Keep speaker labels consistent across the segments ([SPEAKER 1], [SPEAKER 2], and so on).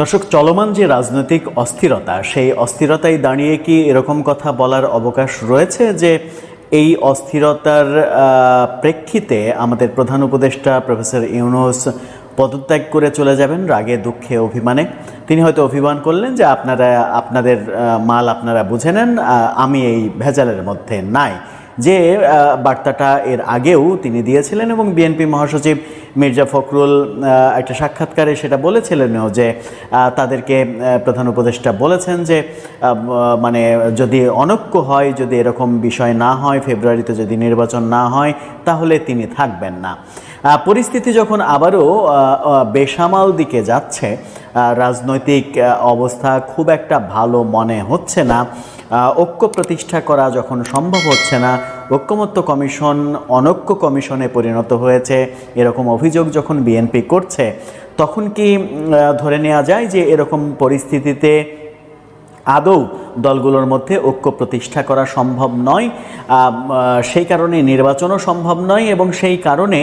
[SPEAKER 1] দর্শক, চলমান যে রাজনৈতিক অস্থিরতা, সেই অস্থিরতায় দাঁড়িয়ে কি এরকম কথা বলার অবকাশ রয়েছে যে এই অস্থিরতার প্রেক্ষিতে আমাদের প্রধান উপদেষ্টা প্রফেসর ইউনুস পদত্যাগ করে চলে যাবেন রাগে দুঃখে অভিমানে? তিনি হয়তো অভিমান করলেন যে আপনারা, আপনাদের মাল আপনারা বুঝে নেন আমি এই ভেজালের মধ্যে নাই। যে বার্তাটা এর আগেও তিনি দিয়েছিলেন এবং বিএনপি মহাসচিব মির্জা ফখরুল একটা সাক্ষাৎকারে সেটা বলেছিলেনও যে তাদেরকে প্রধান উপদেষ্টা বলেছেন যে মানে যদি অনৈক্য হয়, যদি এরকম বিষয় না হয়, ফেব্রুয়ারিতে যদি নির্বাচন না হয়, তাহলে তিনি থাকবেন না। পরিস্থিতি যখন আবারও বেসামাল দিকে যাচ্ছে রাজনৈতিক অবস্থা খুব একটা ভালো মনে হচ্ছে না। ঐক্য প্রতিষ্ঠা করা যখন সম্ভব হচ্ছে না, ঐক্যমত্য কমিশন অনৈক্য কমিশনে পরিণত হয়েছে। এরকম অভিযোগ যখন বিএনপি করছে, তখন কি ধরে নেওয়া যায় যে এরকম পরিস্থিতিতে আদৌ দলগুলোর মধ্যে ঐক্য প্রতিষ্ঠা করা সম্ভব নয়? সেই কারণে নির্বাচনও সম্ভব নয় এবং সেই কারণে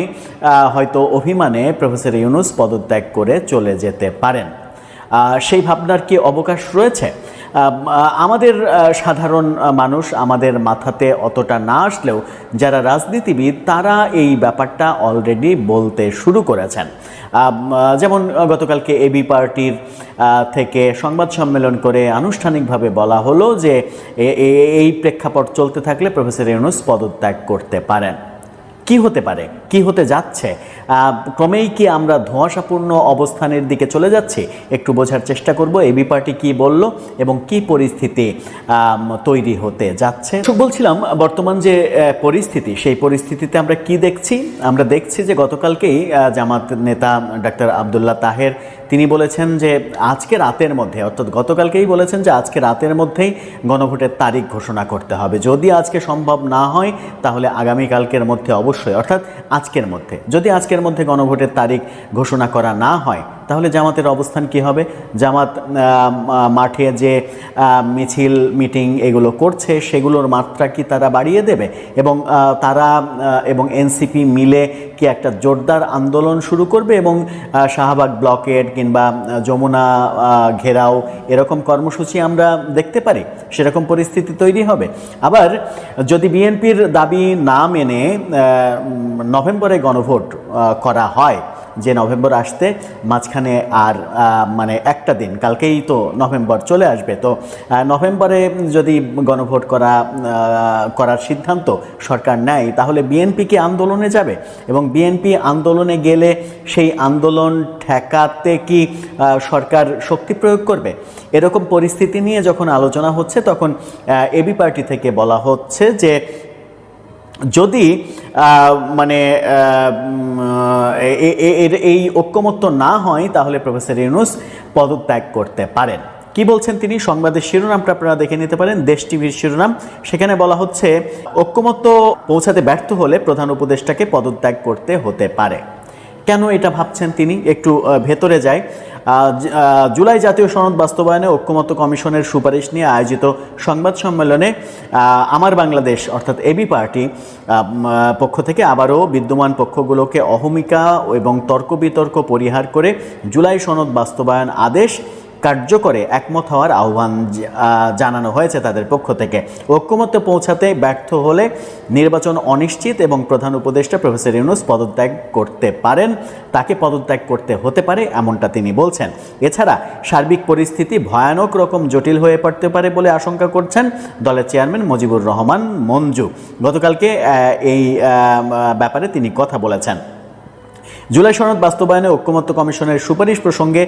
[SPEAKER 1] হয়তো অভিমানে প্রফেসর ইউনুস পদত্যাগ করে চলে যেতে পারেন। সেই ভাবনার কি অবকাশ রয়েছে? আমাদের সাধারণ মানুষ আমাদের মাথাতে অতটা না আসলেও যারা রাজনীতিবিদ তারা এই ব্যাপারটা অলরেডি বলতে শুরু করেছেন। যেমন গতকালকে এবি পার্টির থেকে সংবাদ সম্মেলন করে আনুষ্ঠানিকভাবে বলা হলো যে এই প্রেক্ষাপট চলতে থাকলে প্রফেসর ইউনুস পদত্যাগ করতে পারেন। কি হতে পারে? কি হতে যাচ্ছে? ক্রমেই কি আমরা ধোঁয়াশাপূর্ণ অবস্থানের দিকে চলে যাচ্ছি? একটু বোঝার চেষ্টা করব। এবি পার্টি কি বলল এবং কি পরিস্থিতি তৈরি হতে যাচ্ছে? বলছিলাম, বর্তমান যে পরিস্থিতি, সেই পরিস্থিতিতে আমরা কি দেখছি? আমরা দেখছি যে গতকালকেই জামাত নেতা ডাক্তার আবদুল্লাহ তাহের তিনি বলেছেন যে আজকে রাতের মধ্যে, অর্থাৎ গতকালকেই বলেছেন যে আজকে রাতের মধ্যেই গণভোটের তারিখ ঘোষণা করতে হবে। যদি আজকে সম্ভব না হয়, তাহলে আগামীকালকের মধ্যে অবশ্যই, অর্থাৎ আজকের মধ্যে। যদি আজকের মধ্যে গণভোটের তারিখ ঘোষণা করা না হয় তাহলে জামাতের অবস্থান কি হবে? জামাত মাঠে যে মিছিল, মিটিং এগুলো করছে, সেগুলোর মাত্রা কি তারা বাড়িয়ে দেবে? এবং তারা এবং এনসিপি মিলে কি একটা জোরদার আন্দোলন শুরু করবে? এবং শাহবাগ ব্লকেট কিংবা যমুনা ঘেরাও এরকম কর্মসূচি আমরা দেখতে পারি, সেরকম পরিস্থিতি তৈরি হবে। আবার, যদি বিএনপির দাবি না মেনে নভেম্বরে গণভোট করা হয় যে নভেম্বর আসতে মাঝখানে আর মানে একটা দিন, কালকেই তো নভেম্বর চলে আসবে। তো নভেম্বরে যদি গণভোট করা করার সিদ্ধান্ত সরকার নেয়, তাহলে বিএনপি কি আন্দোলনে যাবে? এবং বিএনপি আন্দোলনে গেলে সেই আন্দোলন ঠেকাতে কি সরকার শক্তি প্রয়োগ করবে? এরকম পরিস্থিতি নিয়ে যখন আলোচনা হচ্ছে, তখন এবি পার্টি থেকে বলা হচ্ছে যে যদি মানে এই ঐক্যমত্য না হয়, তাহলে প্রফেসর ইউনুস পদত্যাগ করতে পারেন। কি বলছেন তিনি? সংবাদের শিরোনামটা আপনারা দেখে নিতে পারেন, দেশ টিভির শিরোনাম। সেখানে বলা হচ্ছে, ঐক্যমত্য পৌঁছাতে ব্যর্থ হলে প্রধান উপদেষ্টাকে পদত্যাগ করতে হতে পারে। কেন এটা ভাবছেন তিনি? একটু ভেতরে যায়। জুলাই জাতীয় সনদ বাস্তবায়নে ঐক্যমত্য কমিশনের সুপারিশ নিয়ে আয়োজিত সংবাদ সম্মেলনে আমার বাংলাদেশ, অর্থাৎ এবি পার্টি পক্ষ থেকে আবারও বিদ্যমান পক্ষগুলোকে অহমিকা এবং তর্ক বিতর্ক পরিহার করে জুলাই সনদ বাস্তবায়ন আদেশ কার্যকরে একমত হওয়ার আহ্বান জানানো হয়েছে তাদের পক্ষ থেকে। ঐক্যমত্যে পৌঁছাতে ব্যর্থ হলে নির্বাচন অনিশ্চিত এবং প্রধান উপদেষ্টা প্রফেসর ইউনুস পদত্যাগ করতে পারেন। তাকে পদত্যাগ করতে হতে পারে এমনটা তিনি বলছেন। এছাড়া সার্বিক পরিস্থিতি ভয়ানক রকম জটিল হয়ে পড়তে পারে বলে আশঙ্কা করছেন দলের চেয়ারম্যান মুজিবুর রহমান মঞ্জু। গতকালকে এই ব্যাপারে তিনি কথা বলেছেন। জুলাই সনদ বাস্তবায়নে ঐক্যমত্য কমিশনের সুপারিশ প্রসঙ্গে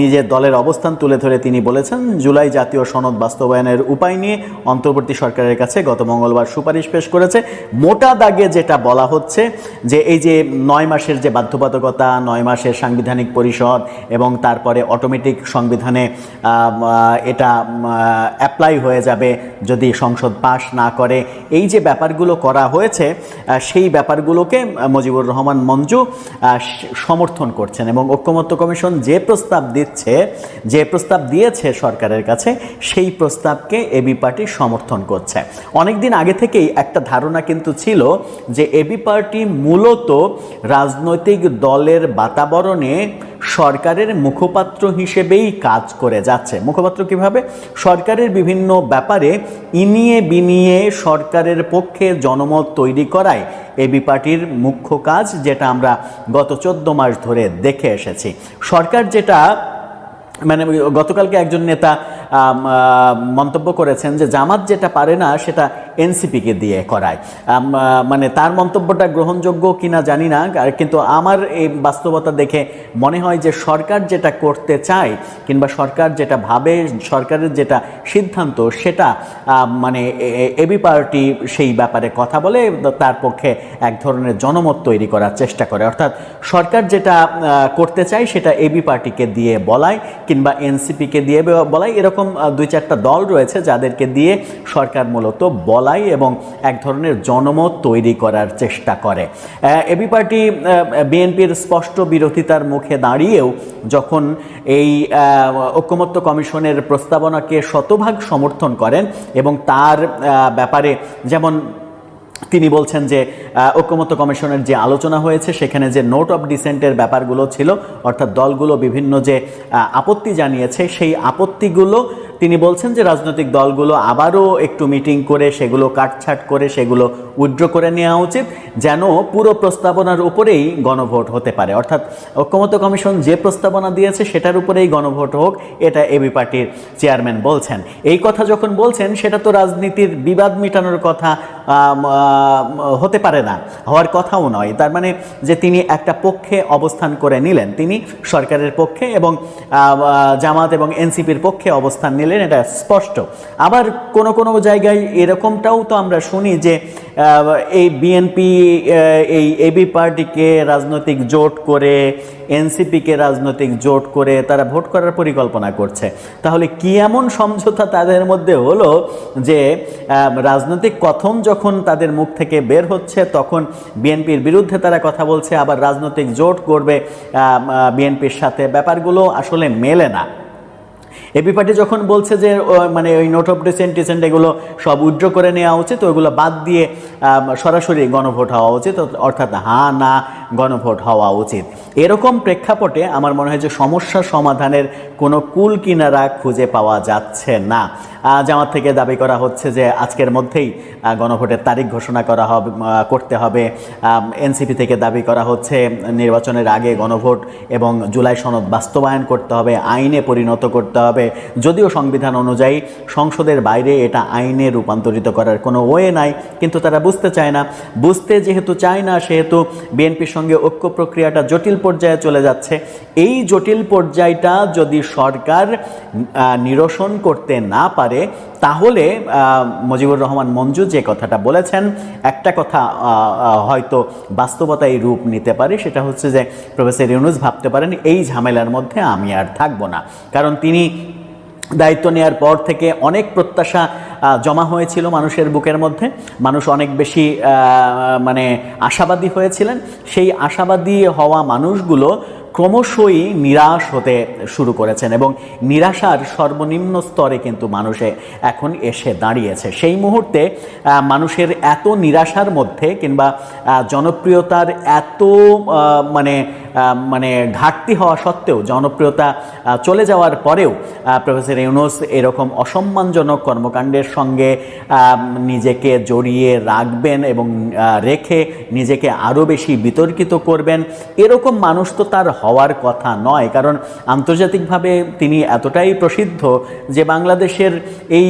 [SPEAKER 1] নিজের দলের অবস্থান তুলে ধরে তিনি বলেছেন, জুলাই জাতীয় সনদ বাস্তবায়নের উপায় নিয়ে অন্তর্বর্তী সরকারের কাছে গত মঙ্গলবার সুপারিশ পেশ করেছে। মোটা দাগে যেটা বলা হচ্ছে যে এই যে নয় মাসের যে বাধ্যবাধকতা, নয় মাসের সাংবিধানিক পরিষদ এবং তারপরে অটোমেটিক সংবিধানে এটা অ্যাপ্লাই হয়ে যাবে যদি সংসদ পাশ না করে। এই যে ব্যাপারগুলো করা হয়েছে সেই ব্যাপারগুলোকে মুজিবুর রহমান মঞ্জু সমর্থন করছেন এবং ঐক্যমত্য কমিশন যে প্রস্তাব দিচ্ছে, যে প্রস্তাব দিয়েছে সরকারের কাছে, সেই প্রস্তাবকে এবি পার্টি সমর্থন করছে। অনেকদিন আগে থেকেই একটা ধারণা কিন্তু ছিল যে এবি পার্টি মূলত রাজনৈতিক দলের বাতাবরণে সরকারের মুখপাত্র হিসেবেই কাজ করে যাচ্ছে। মুখপাত্র কীভাবে? সরকারের বিভিন্ন ব্যাপারে ইনিয়ে বিনিয়ে সরকারের পক্ষে জনমত তৈরি করায় এবি পার্টির মুখ্য কাজ, যেটা আমরা গত চোদ্দ মাস ধরে দেখে এসেছি। সরকার যেটা মানে গতকালকে একজন নেতা মন্তব্য করেছেন যে জামাত যেটা পারে না, সেটা এনসিপিকে দিয়ে করায়। মানে তার মন্তব্যটা গ্রহণযোগ্য কিনা জানি না কিন্তু আমার এই বাস্তবতা দেখে মনে হয় যে সরকার যেটা করতে চায় কিংবা সরকার যেটা ভাবে, সরকারের যেটা সিদ্ধান্ত সেটা মানে এবি পার্টি সেই ব্যাপারে কথা বলে, তার পক্ষে এক ধরনের জনমত তৈরি করার চেষ্টা করে। অর্থাৎ সরকার যেটা করতে চায় সেটা এবি পার্টিকে দিয়ে বলায় কিংবা এনসিপিকে দিয়ে বলাই এরকম দুই চারটা দল রয়েছে যাদেরকে দিয়ে সরকার মূলত বলাই এবং এক ধরনের জনমত তৈরি করার চেষ্টা করে। এবি পার্টি বিএনপির স্পষ্ট বিরোধিতার মুখে দাঁড়িয়েও যখন এই ঐক্যমত্য কমিশনের প্রস্তাবনাকে শতভাগ সমর্থন করেন এবং তার ব্যাপারে যেমন তিনি বলছেন যে ঐক্যমত্য কমিশনের যে আলোচনা হয়েছে, সেখানে যে নোট অফ ডিসেন্টের ব্যাপারগুলো ছিল, অর্থাৎ দলগুলো বিভিন্ন যে আপত্তি জানিয়েছে, সেই আপত্তিগুলো তিনি বলছেন যে রাজনৈতিক দলগুলো আবারও একটু মিটিং করে, সেগুলো কাটছাট করে, সেগুলো উইথড্র করে নেওয়া উচিত যেন পুরো প্রস্তাবনার উপরেই গণভোট হতে পারে। অর্থাৎ ঐক্যমত্য কমিশন যে প্রস্তাবনা দিয়েছে সেটার উপরেই গণভোট হোক, এটা এবি পার্টির চেয়ারম্যান বলছেন। এই কথা যখন বলছেন, সেটা তো রাজনীতির বিবাদ মেটানোর কথা হতে পারে না, হওয়ার কথাও নয়। তার মানে যে তিনি একটা পক্ষে অবস্থান করে নিলেন, তিনি সরকারের পক্ষে এবং জামাত এবং এনসিপির পক্ষে অবস্থান নিলেন। এটা স্পষ্ট। আবার কোনো কোনো জায়গায় এরকমটাও তো আমরা শুনি যে এই বিএনপি এই এবি পার্টিকে রাজনৈতিক জোট করে এনসিপিকে রাজনৈতিক জোট করে তারা ভোট করার পরিকল্পনা করছে। তাহলে কি এমন সমঝোতা তাদের মধ্যে হলো যে রাজনৈতিক কথন যখন তাদের মুখ থেকে বের হচ্ছে, তখন বিএনপির বিরুদ্ধে তারা কথা বলছে, আবার রাজনৈতিক জোট করবে বিএনপির সাথে। ব্যাপারগুলো আসলে মেলে না। এবি পার্টি যখন বলছে যে মানে ওই নোট অফ ডিসেন্ট টিসেন্ট এগুলো সব উইড্র করে নেওয়া উচিত ওইগুলো বাদ দিয়ে সরাসরি গণভোট হওয়া উচিত, অর্থাৎ হা, না গণভোট হওয়া উচিত। এরকম প্রেক্ষাপটে আমার মনে হয় যে সমস্যা সমাধানের কোনো কুল কিনারা খুঁজে পাওয়া যাচ্ছে না। আহ, জামাত থেকে দাবি করা হচ্ছে যে আজকের মধ্যেই গণভোটের তারিখ ঘোষণা করা হবে করতে হবে। এনসিপি থেকে দাবি করা হচ্ছে নির্বাচনের আগে গণভোট এবং জুলাই সনদ বাস্তবায়ন করতে হবে আইনে পরিণত করতে হবে। যদিও সংবিধান অনুযায়ী সংসদের বাইরে এটা আইনে রূপান্তরিত করার কোনো ওয়ে নাই কিন্তু তারা বুঝতে চায় না। বুঝতে যেহেতু চায় না সেহেতু বিএনপির সঙ্গে ঐক্য প্রক্রিয়াটা জটিল পর্যায়ে চলে যাচ্ছে। এই জটিল পর্যায়টা যদি সরকার নিরসন করতে না পারে, তাহলে মুজিবুর রহমান মঞ্জু যে কথাটা বলেছেন, একটা কথা হয়তো বাস্তবতায় রূপ নিতে পারে, সেটা হচ্ছে যে, প্রফেসর ইউনুস ভাবতে পারেন, এই ঝামেলার মধ্যে আমি আর থাকব না। কারণ তিনি দায়িত্ব নেওয়ার পর থেকে অনেক প্রত্যাশা জমা হয়েছিল মানুষের বুকের মধ্যে। মানুষ অনেক বেশি মানে আশাবাদী হয়েছিলেন। সেই আশাবাদী হওয়া মানুষগুলো ক্রমশই নিরাশ হতে শুরু করেছেন এবং নিরাশার সর্বনিম্ন স্তরে কিন্তু মানুষে এখন এসে দাঁড়িয়েছে। সেই মুহূর্তে মানুষের এত নিরাশার মধ্যে কিংবা জনপ্রিয়তার এত মানে মানে ঘাটতি হওয়া সত্ত্বেও জনপ্রিয়তা চলে যাওয়ার পরেও প্রফেসর ইউনুস এরকম অসম্মানজনক কর্মকাণ্ডের সঙ্গে নিজেকে জড়িয়ে রাখবেন এবং রেখে নিজেকে আরও বেশি বিতর্কিত করবেন, এরকম মানুষ তো তার হওয়ার কথা নয়। কারণ আন্তর্জাতিকভাবে তিনি এতটাই প্রসিদ্ধ যে বাংলাদেশের এই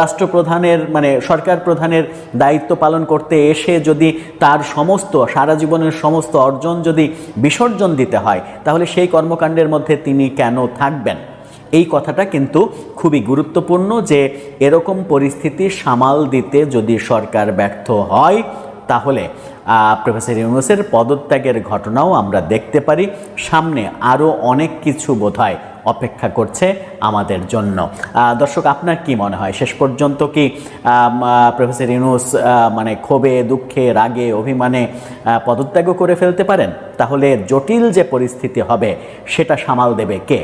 [SPEAKER 1] রাষ্ট্রপ্রধানের মানে সরকার প্রধানের দায়িত্ব পালন করতে এসে যদি তার সমস্ত, সারা জীবনের সমস্ত অর্জন যদি বিসর্জন দিতে হয়। তাহলে সেই কর্মকাণ্ডের মধ্যে তিনি কেন থাকবেন? এই কথাটা কিন্তু খুবই গুরুত্বপূর্ণ যে এরকম পরিস্থিতি সামাল দিতে যদি সরকার ব্যর্থ হয়, তাহলে প্রফেসর ইউনুসের পদত্যাগের ঘটনাও আমরা দেখতে পারি। সামনে আরও অনেক কিছু বোধহয় অপেক্ষা করছে আমাদের জন্য। দর্শক, আপনার কি মনে হয়? শেষ পর্যন্ত কি প্রফেসর ইউনুস মানে ক্ষোভে, দুঃখে, রাগে, অভিমানে পদত্যাগও করে ফেলতে পারেন? তাহলে জটিল যে পরিস্থিতি হবে, সেটা সামাল দেবে কে?